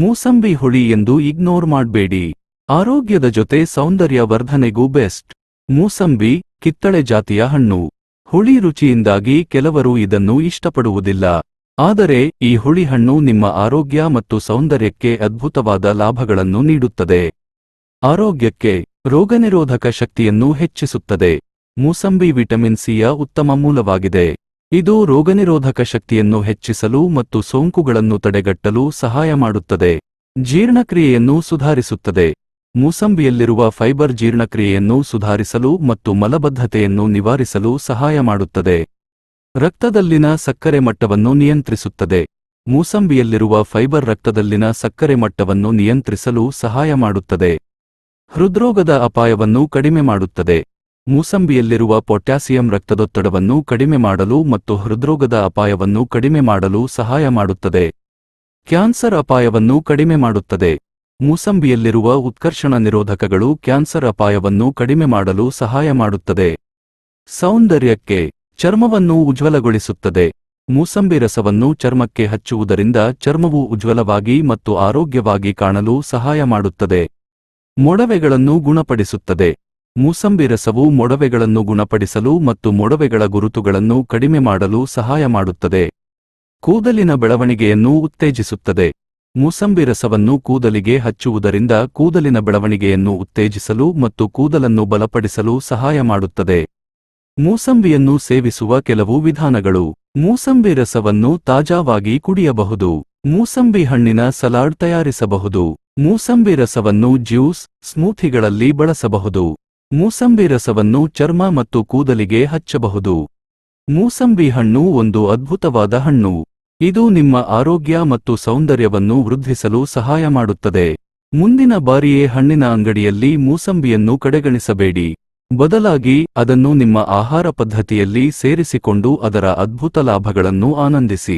ಮೂಸಂಬಿ ಹುಳಿ ಎಂದು ಇಗ್ನೋರ್ ಮಾಡಬೇಡಿ. ಆರೋಗ್ಯದ ಜೊತೆ ಸೌಂದರ್ಯ ವರ್ಧನೆಗೂ ಬೆಸ್ಟ್. ಮೂಸಂಬಿ, ಕಿತ್ತಳೆ ಜಾತಿಯ ಹಣ್ಣು. ಹುಳಿ ರುಚಿಯಿಂದಾಗಿ ಕೆಲವರು ಇದನ್ನು ಇಷ್ಟಪಡುವುದಿಲ್ಲ. ಆದರೆ, ಈ ಹುಳಿ ಹಣ್ಣು ನಿಮ್ಮ ಆರೋಗ್ಯ ಮತ್ತು ಸೌಂದರ್ಯಕ್ಕೆ ಅದ್ಭುತವಾದ ಲಾಭಗಳನ್ನು ನೀಡುತ್ತದೆ. ಆರೋಗ್ಯಕ್ಕೆ ರೋಗನಿರೋಧಕ ಶಕ್ತಿಯನ್ನು ಹೆಚ್ಚಿಸುತ್ತದೆ. ಮೂಸಂಬಿ ವಿಟಮಿನ್ ಸಿಯ ಉತ್ತಮ ಮೂಲವಾಗಿದೆ. ಇದು ರೋಗನಿರೋಧಕ ಶಕ್ತಿಯನ್ನು ಹೆಚ್ಚಿಸಲು ಮತ್ತು ಸೋಂಕುಗಳನ್ನು ತಡೆಗಟ್ಟಲು ಸಹಾಯ ಮಾಡುತ್ತದೆ. ಜೀರ್ಣಕ್ರಿಯೆಯನ್ನು ಸುಧಾರಿಸುತ್ತದೆ. ಮೂಸಂಬಿಯಲ್ಲಿರುವ ಫೈಬರ್ ಜೀರ್ಣಕ್ರಿಯೆಯನ್ನು ಸುಧಾರಿಸಲು ಮತ್ತು ಮಲಬದ್ಧತೆಯನ್ನು ನಿವಾರಿಸಲು ಸಹಾಯ ಮಾಡುತ್ತದೆ. ರಕ್ತದಲ್ಲಿನ ಸಕ್ಕರೆ ಮಟ್ಟವನ್ನು ನಿಯಂತ್ರಿಸುತ್ತದೆ. ಮೂಸಂಬಿಯಲ್ಲಿರುವ ಫೈಬರ್ ರಕ್ತದಲ್ಲಿನ ಸಕ್ಕರೆ ಮಟ್ಟವನ್ನು ನಿಯಂತ್ರಿಸಲು ಸಹಾಯ ಮಾಡುತ್ತದೆ. ಹೃದ್ರೋಗದ ಅಪಾಯವನ್ನು ಕಡಿಮೆ ಮಾಡುತ್ತದೆ. ಮೂಸಂಬಿಯಲ್ಲಿರುವ ಪೊಟ್ಯಾಸಿಯಂ ರಕ್ತದೊತ್ತಡವನ್ನು ಕಡಿಮೆ ಮಾಡಲು ಮತ್ತು ಹೃದ್ರೋಗದ ಅಪಾಯವನ್ನು ಕಡಿಮೆ ಮಾಡಲು ಸಹಾಯ ಮಾಡುತ್ತದೆ. ಕ್ಯಾನ್ಸರ್ ಅಪಾಯವನ್ನು ಕಡಿಮೆ ಮಾಡುತ್ತದೆ. ಮೂಸಂಬಿಯಲ್ಲಿರುವ ಉತ್ಕರ್ಷಣ ನಿರೋಧಕಗಳು ಕ್ಯಾನ್ಸರ್ ಅಪಾಯವನ್ನು ಕಡಿಮೆ ಮಾಡಲು ಸಹಾಯ ಮಾಡುತ್ತದೆ. ಸೌಂದರ್ಯಕ್ಕೆ ಚರ್ಮವನ್ನು ಉಜ್ವಲಗೊಳಿಸುತ್ತದೆ. ಮೂಸಂಬಿ ರಸವನ್ನು ಚರ್ಮಕ್ಕೆ ಹಚ್ಚುವುದರಿಂದ ಚರ್ಮವು ಉಜ್ವಲವಾಗಿ ಮತ್ತು ಆರೋಗ್ಯವಾಗಿ ಕಾಣಲು ಸಹಾಯ ಮಾಡುತ್ತದೆ. ಮೊಡವೆಗಳನ್ನು ಗುಣಪಡಿಸುತ್ತದೆ. ಮೂಸಂಬಿ ರಸವು ಮೊಡವೆಗಳನ್ನು ಗುಣಪಡಿಸಲು ಮತ್ತು ಮೊಡವೆಗಳ ಗುರುತುಗಳನ್ನು ಕಡಿಮೆ ಮಾಡಲು ಸಹಾಯ ಮಾಡುತ್ತದೆ. ಕೂದಲಿನ ಬೆಳವಣಿಗೆಯನ್ನು ಉತ್ತೇಜಿಸುತ್ತದೆ. ಮೂಸಂಬಿ ರಸವನ್ನು ಕೂದಲಿಗೆ ಹಚ್ಚುವುದರಿಂದ ಕೂದಲಿನ ಬೆಳವಣಿಗೆಯನ್ನು ಉತ್ತೇಜಿಸಲು ಮತ್ತು ಕೂದಲನ್ನು ಬಲಪಡಿಸಲು ಸಹಾಯ ಮಾಡುತ್ತದೆ. ಮೂಸಂಬಿಯನ್ನು ಸೇವಿಸುವ ಕೆಲವು ವಿಧಾನಗಳು. ಮೂಸಂಬಿ ರಸವನ್ನು ತಾಜಾವಾಗಿ ಕುಡಿಯಬಹುದು. ಮೂಸಂಬಿ ಹಣ್ಣಿನ ಸಲಾಡ್ ತಯಾರಿಸಬಹುದು. ಮೂಸಂಬಿ ರಸವನ್ನು ಜ್ಯೂಸ್, ಸ್ಮೂಥಿಗಳಲ್ಲಿ ಬಳಸಬಹುದು. ಮೂಸಂಬಿ ರಸವನ್ನು ಚರ್ಮ ಮತ್ತು ಕೂದಲಿಗೆ ಹಚ್ಚಬಹುದು. ಮೂಸಂಬಿ ಹಣ್ಣು ಒಂದು ಅದ್ಭುತವಾದ ಹಣ್ಣು. ಇದು ನಿಮ್ಮ ಆರೋಗ್ಯ ಮತ್ತು ಸೌಂದರ್ಯವನ್ನು ವೃದ್ಧಿಸಲು ಸಹಾಯ ಮಾಡುತ್ತದೆ. ಮುಂದಿನ ಬಾರಿಯೇ ಹಣ್ಣಿನ ಅಂಗಡಿಯಲ್ಲಿ ಮೂಸಂಬಿಯನ್ನು ಕಡೆಗಣಿಸಬೇಡಿ. ಬದಲಾಗಿ ಅದನ್ನು ನಿಮ್ಮ ಆಹಾರ ಪದ್ಧತಿಯಲ್ಲಿ ಸೇರಿಸಿಕೊಂಡು ಅದರ ಅದ್ಭುತ ಲಾಭಗಳನ್ನು ಆನಂದಿಸಿ.